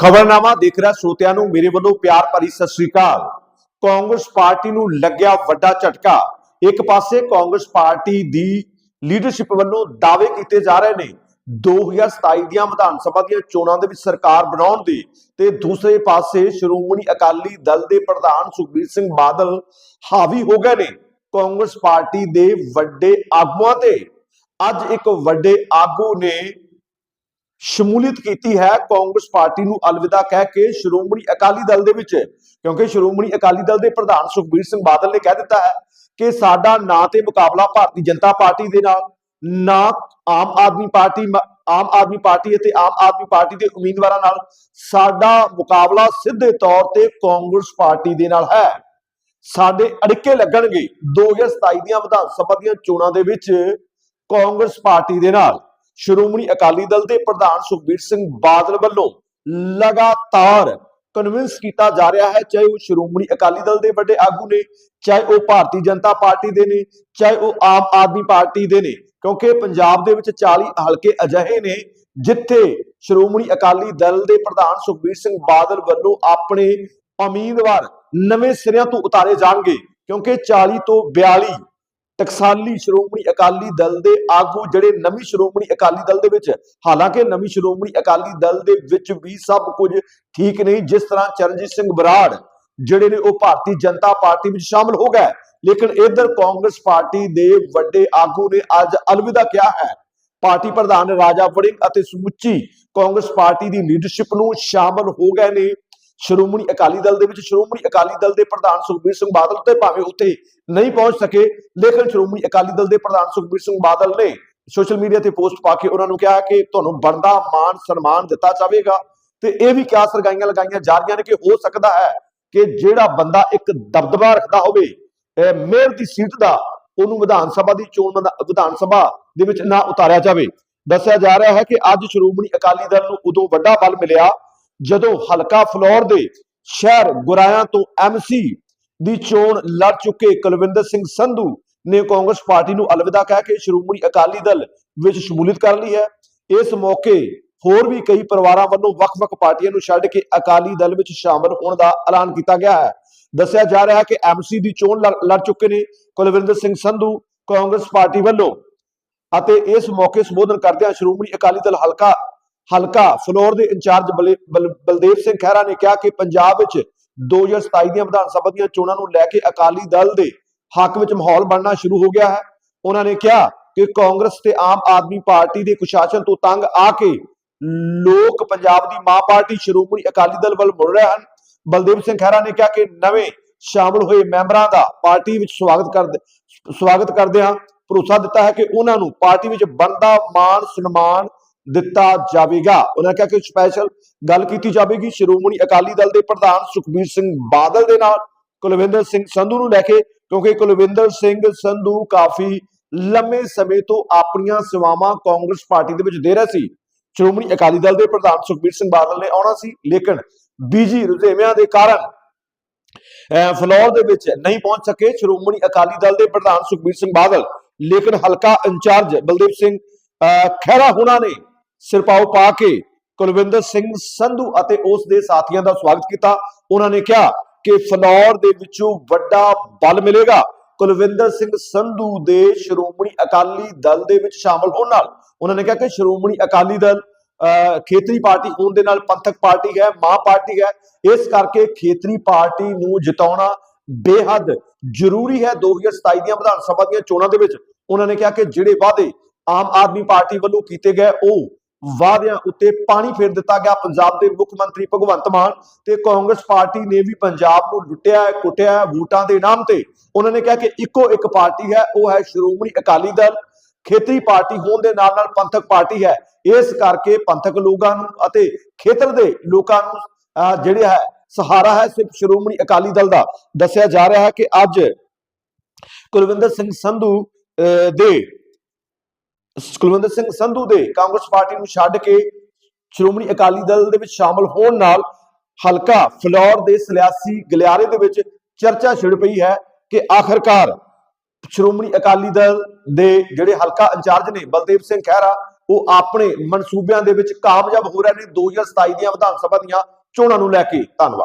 ਖਬਰਨਾਮਾ ਦੇਖ ਰਿਹਾ ਸਰੋਤਿਆਂ ਨੂੰ, ਮੇਰੇ ਵੱਲੋਂ ਪਿਆਰ ਭਰੀ ਸਤਿ ਸ੍ਰੀ ਅਕਾਲ। ਕਾਂਗਰਸ ਪਾਰਟੀ ਨੂੰ ਲੱਗਿਆ ਵੱਡਾ ਝਟਕਾ। ਇੱਕ ਪਾਸੇ ਕਾਂਗਰਸ ਪਾਰਟੀ ਦੀ ਲੀਡਰਸ਼ਿਪ ਵੱਲੋਂ ਦਾਅਵੇ ਕੀਤੇ ਜਾ ਰਹੇ ਨੇ 2027 ਦੀਆਂ ਵਿਧਾਨ ਸਭਾ ਦੀਆਂ ਚੋਣਾਂ ਦੇ ਵਿੱਚ ਸਰਕਾਰ ਬਣਾਉਣ ਦੀ ਤੇ ਦੂਸਰੇ ਪਾਸੇ ਸ਼੍ਰੋਮਣੀ ਅਕਾਲੀ ਦਲ ਦੇ ਪ੍ਰਧਾਨ ਸੁਖਬੀਰ ਸਿੰਘ ਬਾਦਲ ਹਾਵੀ ਹੋ ਗਏ ਨੇ। ਕਾਂਗਰਸ ਪਾਰਟੀ ਦੇ ਵੱਡੇ ਆਗੂਆਂ ਤੇ ਅੱਜ ਇੱਕ ਵੱਡੇ ਆਗੂ ਨੇ ਸ਼ਮੂਲੀਅਤ ਕੀਤੀ ਹੈ ਕਾਂਗਰਸ ਪਾਰਟੀ ਨੂੰ ਅਲਵਿਦਾ ਕਹਿ ਕੇ ਸ਼੍ਰੋਮਣੀ ਅਕਾਲੀ ਦਲ ਦੇ ਵਿੱਚ। ਕਿਉਂਕਿ ਸ਼੍ਰੋਮਣੀ ਅਕਾਲੀ ਦਲ ਦੇ ਪ੍ਰਧਾਨ ਸੁਖਬੀਰ ਸਿੰਘ ਬਾਦਲ ਨੇ ਕਹਿ ਦਿੱਤਾ ਹੈ ਕਿ ਸਾਡਾ ਨਾ ਤੇ ਮੁਕਾਬਲਾ ਭਾਰਤੀ ਜਨਤਾ ਪਾਰਟੀ ਦੇ ਨਾਲ, ਨਾ ਆਮ ਆਦਮੀ ਪਾਰਟੀ ਆਮ ਆਦਮੀ ਪਾਰਟੀ ਅਤੇ ਆਮ ਆਦਮੀ ਪਾਰਟੀ ਦੇ ਉਮੀਦਵਾਰਾਂ ਨਾਲ। ਸਾਡਾ ਮੁਕਾਬਲਾ ਸਿੱਧੇ ਤੌਰ ਤੇ ਕਾਂਗਰਸ ਪਾਰਟੀ ਦੇ ਨਾਲ ਹੈ। ਸਾਡੇ ਅੜਿੱਕੇ ਲੱਗਣਗੇ। 2027 ਦੀਆਂ ਵਿਧਾਨ ਸਭਾ ਦੀਆਂ ਚੋਣਾਂ ਦੇ ਵਿੱਚ ਕਾਂਗਰਸ ਪਾਰਟੀ ਦੇ ਨਾਲ। ਸ਼੍ਰੋਮਣੀ ਅਕਾਲੀ ਦਲ ਦੇ ਪ੍ਰਧਾਨ ਸੁਖਬੀਰ ਸਿੰਘ ਬਾਦਲ ਵੱਲੋਂ ਲਗਾਤਾਰ ਕਨਵਿੰਸ ਕੀਤਾ ਜਾ ਰਿਹਾ ਹੈ, ਚਾਹੇ ਉਹ ਸ਼੍ਰੋਮਣੀ ਅਕਾਲੀ ਦਲ ਦੇ ਵੱਡੇ ਆਗੂ ਨੇ, ਚਾਹੇ ਉਹ ਭਾਰਤੀ ਜਨਤਾ ਪਾਰਟੀ ਦੇ ਨੇ, ਚਾਹੇ ਉਹ ਆਮ ਆਦਮੀ ਪਾਰਟੀ ਦੇ ਨੇ, ਕਿਉਂਕਿ ਪੰਜਾਬ ਦੇ ਵਿੱਚ 40 ਹਲਕੇ ਅਜਿਹੇ ਨੇ ਜਿੱਥੇ ਸ਼੍ਰੋਮਣੀ ਅਕਾਲੀ ਦਲ ਦੇ ਪ੍ਰਧਾਨ ਸੁਖਬੀਰ ਸਿੰਘ ਬਾਦਲ ਵੱਲੋਂ ਆਪਣੇ ਉਮੀਦਵਾਰ ਨਵੇਂ ਸਿਰਿਆਂ ਤੋਂ ਉਤਾਰੇ ਜਾਣਗੇ, ਕਿਉਂਕਿ 40 ਤੋਂ 42 ਟਕਸਾਲੀ ਸ਼੍ਰੋਮਣੀ ਅਕਾਲੀ ਦਲ ਦੇ ਆਗੂ ਜਿਹੜੇ ਨਵੀਂ ਸ਼੍ਰੋਮਣੀ ਅਕਾਲੀ ਦਲ ਦੇ ਵਿੱਚ, ਹਾਲਾਂਕਿ ਨਵੀਂ ਸ਼੍ਰੋਮਣੀ ਅਕਾਲੀ ਦਲ ਦੇ ਵਿੱਚ ਵੀ ਸਭ ਕੁਝ ਠੀਕ ਨਹੀਂ, ਜਿਸ ਤਰ੍ਹਾਂ ਚਰਨਜੀਤ ਸਿੰਘ ਬਰਾੜ ਜਿਹੜੇ ਨੇ ਉਹ ਭਾਰਤੀ ਜਨਤਾ ਪਾਰਟੀ ਵਿੱਚ ਸ਼ਾਮਲ ਹੋ ਗਏ, ਲੇਕਿਨ ਇਧਰ ਕਾਂਗਰਸ ਪਾਰਟੀ ਦੇ ਵੱਡੇ ਆਗੂ ਨੇ ਅੱਜ ਅਲਵਿਦਾ ਕਿਹਾ ਹੈ, ਪਾਰਟੀ ਪ੍ਰਧਾਨ ਰਾਜਾ ਵੜਿੰਗ ਅਤੇ ਸਮੁੱਚੀ ਕਾਂਗਰਸ ਪਾਰਟੀ ਦੀ ਲੀਡਰਸ਼ਿਪ ਨੂੰ ਸ਼ਾਮਲ ਹੋ ਗਏ ਨੇ। ਸ਼੍ਰੋਮਣੀ ਅਕਾਲੀ ਦਲ ਦੇ ਵਿੱਚ ਸ਼੍ਰੋਮਣੀ ਅਕਾਲੀ ਦਲ ਦੇ ਪ੍ਰਧਾਨ ਸੁਖਬੀਰ ਸਿੰਘ ਬਾਦਲ ਤੇ ਭਾਵੇਂ ਉੱਥੇ ਨਹੀਂ ਪਹੁੰਚ ਸਕੇ, ਲੇਕਿਨ ਸ਼੍ਰੋਮਣੀ ਅਕਾਲੀ ਦਲ ਦੇ ਪ੍ਰਧਾਨ ਸੁਖਬੀਰ ਸਿੰਘ ਬਾਦਲ ਨੇ ਸੋਸ਼ਲ ਮੀਡੀਆ ਤੇ ਪੋਸਟ ਪਾ ਕੇ ਉਹਨਾਂ ਨੂੰ ਕਿਹਾ ਕਿ ਤੁਹਾਨੂੰ ਬਣਦਾ ਮਾਨ ਸਨਮਾਨ ਦਿੱਤਾ ਜਾਵੇਗਾ। ਤੇ ਇਹ ਵੀ ਕਿਆਸ ਲਗਾਈਆਂ ਲਗਾਈਆਂ ਜਾ ਰਹੀਆਂ ਨੇ ਕਿ ਹੋ ਸਕਦਾ ਹੈ ਕਿ ਜਿਹੜਾ ਬੰਦਾ ਇੱਕ ਦਬਦਬਾ ਰੱਖਦਾ ਹੋਵੇ ਮੇਅਰ ਦੀ ਸੀਟ ਦਾ ਉਹਨੂੰ ਵਿਧਾਨ ਸਭਾ ਦੀ ਚੋਣ ਵਿਧਾਨ ਸਭਾ ਦੇ ਵਿੱਚ ਨਾ ਉਤਾਰਿਆ ਜਾਵੇ। ਦੱਸਿਆ ਜਾ ਰਿਹਾ ਹੈ ਕਿ ਅੱਜ ਸ਼੍ਰੋਮਣੀ ਅਕਾਲੀ ਦਲ ਨੂੰ ਉਦੋਂ ਵੱਡਾ ਬਲ ਮਿਲਿਆ ਜਦੋਂ ਹਲਕਾ ਫਲੋਰ ਦੇ ਸ਼ਹਿਰ ਗੁਰਾਇਆਂ ਤੋਂ ਐਮਸੀ ਦੀ ਚੋਣ ਲੜ ਚੁੱਕੇ ਕੁਲਵਿੰਦਰ ਸਿੰਘ ਸੰਧੂ ਨੇ ਕਾਂਗਰਸ ਪਾਰਟੀ ਨੂੰ ਅਲਵਿਦਾ ਕਹਿ ਕੇ ਸ਼੍ਰੋਮਣੀ ਅਕਾਲੀ ਦਲ ਵਿੱਚ ਸ਼ਮੂਲੀਅਤ ਕਰ ਲਈ ਹੈ। ਇਸ ਮੌਕੇ ਹੋਰ ਵੀ ਕਈ ਪਰਿਵਾਰਾਂ ਵੱਲੋਂ ਵੱਖ-ਵੱਖ ਪਾਰਟੀਆਂ ਨੂੰ ਛੱਡ ਕੇ ਅਕਾਲੀ ਦਲ ਵਿੱਚ ਸ਼ਾਮਲ ਹੋਣ ਦਾ ਐਲਾਨ ਕੀਤਾ ਗਿਆ ਹੈ। ਦੱਸਿਆ ਜਾ ਰਿਹਾ ਹੈ ਕਿ ਐਮਸੀ ਦੀ ਚੋਣ ਲੜ- ਲੜ ਚੁੱਕੇ ਨੇ ਕੁਲਵਿੰਦਰ ਸਿੰਘ ਸੰਧੂ ਕਾਂਗਰਸ ਪਾਰਟੀ ਵੱਲੋਂ ਅਤੇ ਇਸ ਮੌਕੇ ਸੰਬੋਧਨ ਕਰਦਿਆਂ ਸ਼੍ਰੋਮਣੀ ਅਕਾਲੀ ਦਲ ਹਲਕਾ ਹਲਕਾ ਫਲੋਰ ਦੇ ਇੰਚਾਰਜ ਬਲੇ- ਬਲ- ਬਲਦੇਵ ਸਿੰਘ ਖਹਿਰਾ ਨੇ ਕਿਹਾ ਕਿ ਪੰਜਾਬ ਵਿੱਚ 2027 ਦੀਆਂ ਵਿਧਾਨ ਸਭਾ ਦੀਆਂ ਚੋਣਾਂ ਨੂੰ ਲੈ ਕੇ ਅਕਾਲੀ ਦਲ ਦੇ ਹੱਕ ਵਿੱਚ ਮਾਹੌਲ ਬਣਨਾ ਸ਼ੁਰੂ ਹੋ ਗਿਆ ਹੈ। ਉਹਨਾਂ ਨੇ ਕਿਹਾ ਕਿ ਕਾਂਗਰਸ ਤੇ ਆਮ ਆਦਮੀ ਪਾਰਟੀ ਦੇ ਕੁਸ਼ਾਸਨ ਤੋਂ ਤੰਗ ਆ ਕੇ ਲੋਕ ਪੰਜਾਬ ਦੀ ਮਾਂ ਪਾਰਟੀ ਸ਼੍ਰੋਮਣੀ ਅਕਾਲੀ ਦਲ ਵੱਲ ਮੁੜ ਰਹੇ ਹਨ। ਬਲਦੇਵ ਸਿੰਘ ਖਹਿਰਾ ਨੇ ਕਿਹਾ ਕਿ ਨਵੇਂ ਸ਼ਾਮਲ ਹੋਏ ਮੈਂਬਰਾਂ ਦਾ ਪਾਰਟੀ ਵਿੱਚ ਸਵਾਗਤ ਕਰਦੇ ਸਵਾਗਤ ਕਰਦੇ ਹਾਂ। ਭਰੋਸਾ ਦਿੱਤਾ ਹੈ ਕਿ ਉਹਨਾਂ ਨੂੰ ਪਾਰਟੀ ਵਿੱਚ ਬਣਦਾ ਮਾਣ, ਸਨਮਾਨ ਦਿੱਤਾ ਜਾਵੇਗਾ। ਉਹਨਾਂ ਕਿਹਾ ਕਿ ਸਪੈਸ਼ਲ ਗੱਲ ਕੀਤੀ ਜਾਵੇਗੀ। ਸ਼੍ਰੋਮਣੀ ਅਕਾਲੀ ਦਲ ਦੇ ਪ੍ਰਧਾਨ ਸੁਖਬੀਰ ਸਿੰਘ ਬਾਦਲ ਦੇ ਨਾਲ, ਕੁਲਵਿੰਦਰ ਸਿੰਘ ਸੰਧੂ ਨੂੰ ਲੈ ਕੇ, ਕਿਉਂਕਿ ਕੁਲਵਿੰਦਰ ਸਿੰਘ ਸੰਧੂ ਕਾਫੀ ਲੰਮੇ ਸਮੇਂ ਤੋਂ ਆਪਣੀਆਂ ਸੇਵਾਵਾਂ ਕਾਂਗਰਸ ਪਾਰਟੀ ਦੇ ਵਿੱਚ ਦੇ ਰਹੇ ਸੀ। ਸ਼੍ਰੋਮਣੀ ਅਕਾਲੀ ਦਲ ਦੇ ਪ੍ਰਧਾਨ ਸੁਖਬੀਰ ਸਿੰਘ ਬਾਦਲ ਨੇ ਆਉਣਾ ਸੀ, ਲੇਕਿਨ ਬੀਜੀ ਰੁਝੇਵਿਆਂ ਦੇ ਕਾਰਨ, ਅਹ ਫਲੋਰ ਦੇ ਵਿੱਚ ਨਹੀਂ ਪਹੁੰਚ ਸਕੇ ਸ਼੍ਰੋਮਣੀ ਅਕਾਲੀ ਦਲ ਦੇ ਪ੍ਰਧਾਨ ਸੁਖਬੀਰ ਸਿੰਘ ਬਾਦਲ। ਲੇਕਿਨ ਹਲਕਾ ਇੰਚਾਰਜ ਬਲਦੇਵ ਸਿੰਘ, ਅਹ ਖਹਿਰਾ ਹੁਣਾਂ ਨੇ ਸਿਰਪਾਓ ਪਾ ਕੇ ਕੁਲਵਿੰਦਰ ਸਿੰਘ ਸੰਧੂ ਅਤੇ ਉਸ ਦੇ ਸਾਥੀਆਂ ਦਾ ਸਵਾਗਤ ਕੀਤਾ। ਉਹਨਾਂ ਨੇ ਕਿਹਾ ਕਿ ਫਲੌਰ ਦੇ ਵਿੱਚੋਂ ਵੱਡਾ ਬਲ ਮਿਲੇਗਾ। ਕੁਲਵਿੰਦਰ ਸਿੰਘ ਸੰਧੂ ਦੇ ਸ਼੍ਰੋਮਣੀ ਅਕਾਲੀ ਦਲ ਦੇ ਵਿੱਚ ਸ਼ਾਮਲ ਹੋਣ ਨਾਲ ਉਹਨਾਂ ਨੇ ਕਿਹਾ ਕਿ ਸ਼੍ਰੋਮਣੀ ਅਕਾਲੀ ਦਲ ਖੇਤਰੀ ਪਾਰਟੀ ਹੋਣ ਦੇ ਨਾਲ ਪੰਥਕ ਪਾਰਟੀ ਹੈ, ਮਾਂ ਪਾਰਟੀ ਹੈ। ਇਸ ਕਰਕੇ ਖੇਤਰੀ ਪਾਰਟੀ ਨੂੰ ਜਿਤਾਉਣਾ ਬੇਹੱਦ ਜ਼ਰੂਰੀ ਹੈ। 2027 ਦੀਆਂ ਵਿਧਾਨ ਸਭਾ ਦੀਆਂ ਚੋਣਾਂ ਦੇ ਵਿੱਚ ਉਹਨਾਂ ਨੇ ਕਿਹਾ ਕਿ ਜਿਹੜੇ ਵਾਅਦੇ ਆਮ ਆਦਮੀ ਪਾਰਟੀ ਵੱਲੋਂ ਕੀਤੇ ਗਏ, ਉਹ ਵਾਅਦਿਆਂ ਉੱਤੇ ਪਾਣੀ ਫੇਰ ਦਿੱਤਾ ਗਿਆ। ਪੰਜਾਬ ਦੇ ਮੁੱਖ ਮੰਤਰੀ ਭਗਵੰਤ ਮਾਨ ਤੇ ਕਾਂਗਰਸ ਪਾਰਟੀ ਨੇ ਵੀ ਪੰਜਾਬ ਨੂੰ ਲੁੱਟਿਆ ਹੈ ਕੁੱਟਿਆ ਹੈ ਵੋਟਾਂ ਦੇ ਨਾਮ ਤੇ। ਉਹਨਾਂ ਨੇ ਕਿਹਾ ਕਿ ਇੱਕੋ ਇੱਕ ਪਾਰਟੀ ਹੈ ਉਹ ਹੈ ਸ਼੍ਰੋਮਣੀ ਅਕਾਲੀ ਦਲ। ਖੇਤਰੀ ਪਾਰਟੀ ਹੋਣ ਦੇ ਨਾਲ ਨਾਲ ਪੰਥਕ ਪਾਰਟੀ ਹੈ। ਇਸ ਕਰਕੇ ਪੰਥਕ ਲੋਕਾਂ ਨੂੰ ਅਤੇ ਖੇਤਰ ਦੇ ਲੋਕਾਂ ਨੂੰ ਅਹ ਜਿਹੜੇ ਹੈ ਸਹਾਰਾ ਹੈ ਸਿਰਫ ਸ਼੍ਰੋਮਣੀ ਅਕਾਲੀ ਦਲ ਦਾ। ਦੱਸਿਆ ਜਾ ਰਿਹਾ ਹੈ ਕਿ ਅੱਜ ਕੁਲਵਿੰਦਰ ਸਿੰਘ ਸੰਧੂ ਅਹ, ਦੇ ਸੁਖਵਿੰਦਰ ਸਿੰਘ ਸੰਧੂ ਦੇ ਕਾਂਗਰਸ ਪਾਰਟੀ ਨੂੰ ਛੱਡ ਕੇ ਸ਼੍ਰੋਮਣੀ ਅਕਾਲੀ ਦਲ ਦੇ ਵਿੱਚ ਸ਼ਾਮਲ ਹੋਣ ਨਾਲ ਹਲਕਾ ਫਲੌਰ ਦੇ ਸਿਆਸੀ ਗਲਿਆਰੇ ਦੇ ਵਿੱਚ ਚਰਚਾ ਛਿੜ ਪਈ ਹੈ ਕਿ ਆਖਰਕਾਰ ਸ਼੍ਰੋਮਣੀ ਅਕਾਲੀ ਦਲ ਦੇ ਜਿਹੜੇ ਹਲਕਾ ਇੰਚਾਰਜ ਨੇ ਬਲਦੇਵ ਸਿੰਘ ਖਹਿਰਾ, ਉਹ ਆਪਣੇ ਮਨਸੂਬਿਆਂ ਦੇ ਵਿੱਚ ਕਾਮਯਾਬ ਹੋ ਰਹੇ ਨੇ। 2027 ਦੀਆਂ ਵਿਧਾਨ ਸਭਾ ਦੀਆਂ ਚੋਣਾਂ ਨੂੰ ਲੈ ਕੇ ਧੰਨਵਾਦ।